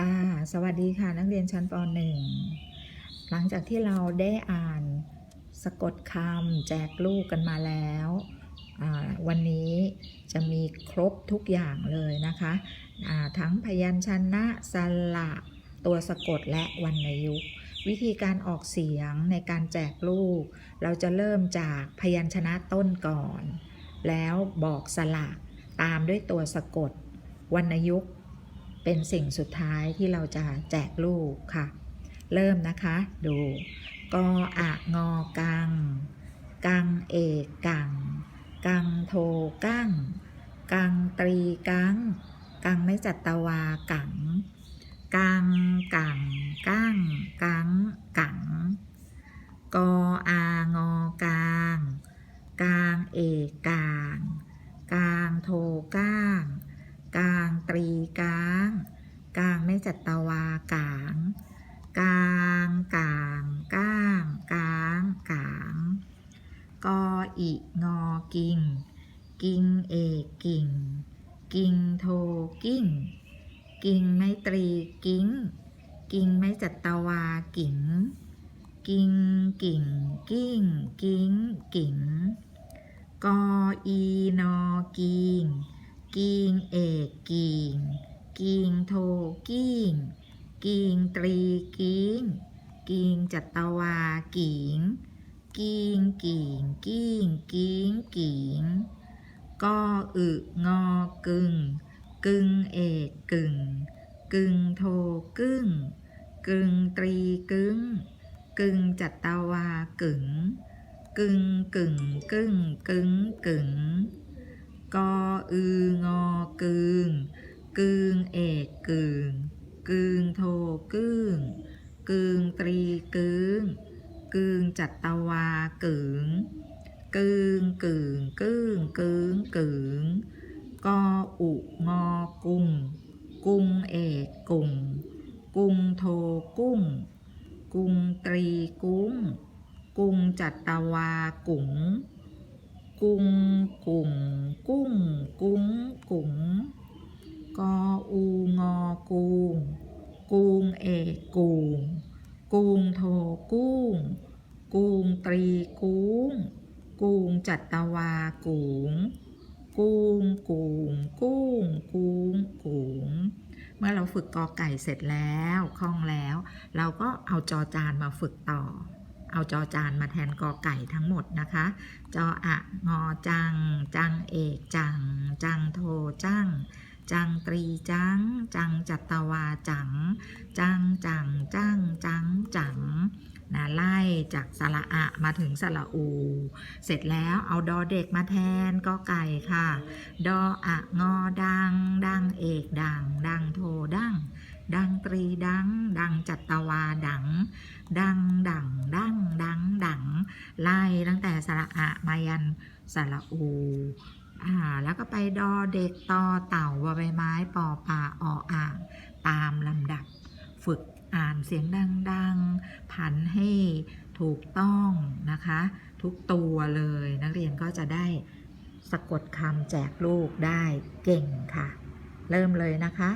ค่ะ สวัสดีค่ะ นักเรียนชั้นป .1 หลังจากที่เราได้อ่านสะกดคำแจกลูกกันมาแล้ว วันนี้จะมีครบทุกอย่างเลยนะคะทั้งพยัญชนะสระตัวสะกดและวรรณยุกต์วิธีการออกเสียงในการแจกลูก เราจะเริ่มจากพยัญชนะต้นก่อน แล้วบอกสระตามด้วยตัวสะกดวรรณยุกต์ เป็นสิ่งสุดท้ายที่เราจะแจกลูกค่ะ เริ่มนะคะ ดูกออะงอกัง กังเอกกัง กังโทกัง กังตรีกัง กังไม่จัตวากัง กังกังกังกังกังกออางอกาง กางเอกกาง กางโทก้าง กลางตรีกลางกลางไม่จัตตวากลางกลางกลางก้างกลางกลางกออิงอกิงกิงเอกกิ่งกิงโทกิ้งกิงไม่ตรีกิ้งกิงไม่จัตตวากิ่งกิงกิ่งกิ้งกิ้งกิ่งกออีนอกิง กิงเอกกิงกิงโทกิงกิงตรีกิงกิงจัตวากิงกิงกิงกิงกิงกิงกออึงอกึ่ง กึ่งเอกกึ่ง กึ่งโทกึ่ง กึ่งตรีกึ่ง กึ่งจัตวากึ่ง กึ่งกึ่งกึ่งกึ่งกึ่ง กออืองอกึงกึงเอกกึงกึงโทกึงกึงตรีกึงกึงจัตตวากึงกึงกึงกึงกึงกึงกออุงอกุงกุงเอกกุงกุงโทกุ้ง กุงตรีกุ้ง กุงจัตตวากุง กุงกุงกุ้งกุ้งกุงกออูงอกุงกุงเอกกุงกุงโทกุ้งกุงตรีกุ้งกุงจัตตวากุงกุงกุงกุ้งกุงกุงเมื่อเราฝึกกอไก่เสร็จแล้วคล่องแล้ว เราก็เอาจอจานมาฝึกต่อ เอาจอจานมาแทนกอไก่ทั้งหมดนะคะ จออะงอจัง จังเอกจัง จังโทจัง จังตรีจัง จังจัตวาจัง จังจังจังจังจังนะไล่จากสระอะมาถึงสระอู เสร็จแล้วเอาดอเด็กมาแทนกอไก่ค่ะ ดออะงอดัง ดังเอกดัง ดังโทดัง ดังตรีดัง ดังจัตวาดัง ดังดังดังดังดังไล่ตั้งแต่สระอะมายันสระอูอ่าแล้วก็ไปดอเด็กตอเต่าบอใบไม้ปอปลาออ่างตามลำดับ ฝึกอ่านเสียงดังๆผันให้ถูกต้องนะคะ ทุกตัวเลยนักเรียนก็จะได้สะกดคำแจกลูกได้เก่งค่ะ เริ่มเลยนะคะ